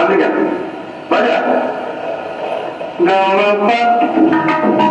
Sampai Baca. Gak lepas.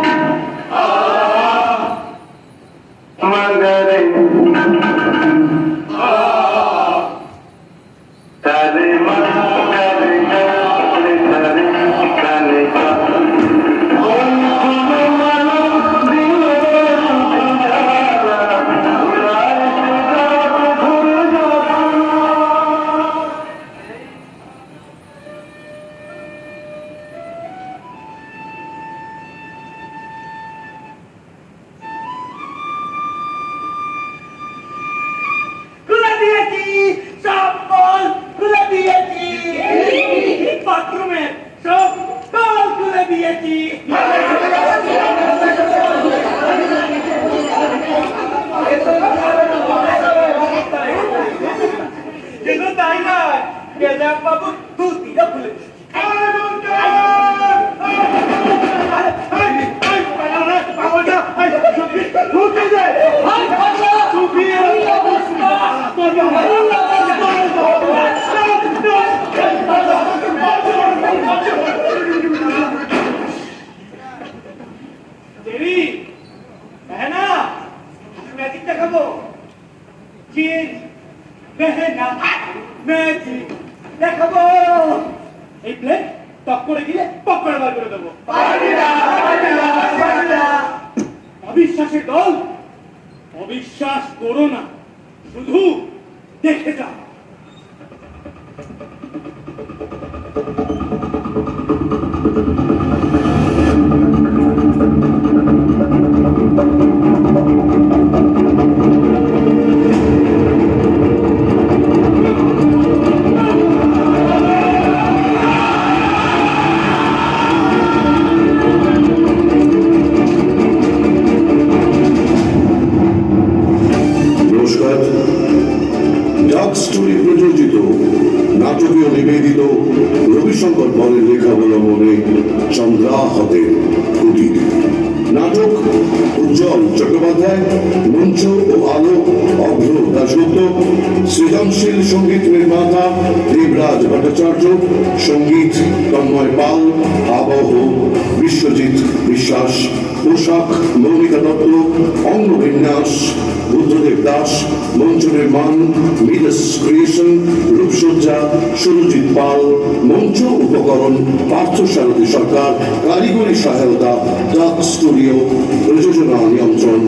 বাবু খুলে magic দেখাবো cheese বেহনা magic. দেখাবো। এই প্লেট টক করে গিয়ে পক করে বার করে দেবো। অবিশ্বাসের দল অবিশ্বাস করো না। শুধু দেখে যাও। নাটকীয় নিবেদিত রবিশঙ্কর পরের লেখা অবলম্বনে চন্দ্রাহতের কুটির নাটক, উজ্জ্বল চট্টোপাধ্যায়, মঞ্চ ও আলো, অভ্র দাসগুপ্ত সৃজনশীল সংগীত নির্মাতা দেবরাজ ভট্টাচার্য, সংগীত তন্ময় পাল, আবহ বিশ্বজিৎ বিশ্বাস, পোশাক মৌমিকা দত্ত, অঙ্গবিন্যাস বুদ্ধদেব দাস মঞ্চ নির্মাণ মিডস ক্রিয়েশন, রূপসজ্জা, সুরজিৎ পাল, মঞ্চ উপকরণ, পার্থ সারথী সরকার, কারিগরি সহায়তা, ডাক স্টুডিও, প্রযোজনা নিয়ন্ত্রণ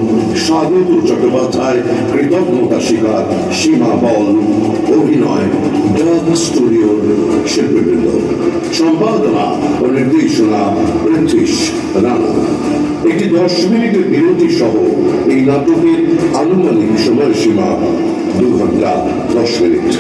স্বাগত চট্টোপাধ্যায়, কৃতজ্ঞতা স্বীকার, সীমা বল, অভিনয়, ডাক স্টুডিওর শিল্পীবৃন্দ। সম্পাদনা ও নির্দেশনা পৃথ্বীশ রানা। একটি দশ মিনিটের বিরতি সহ এই নাটকের আনুমানিক সময়সীমা দু ঘণ্টা দশ মিনিট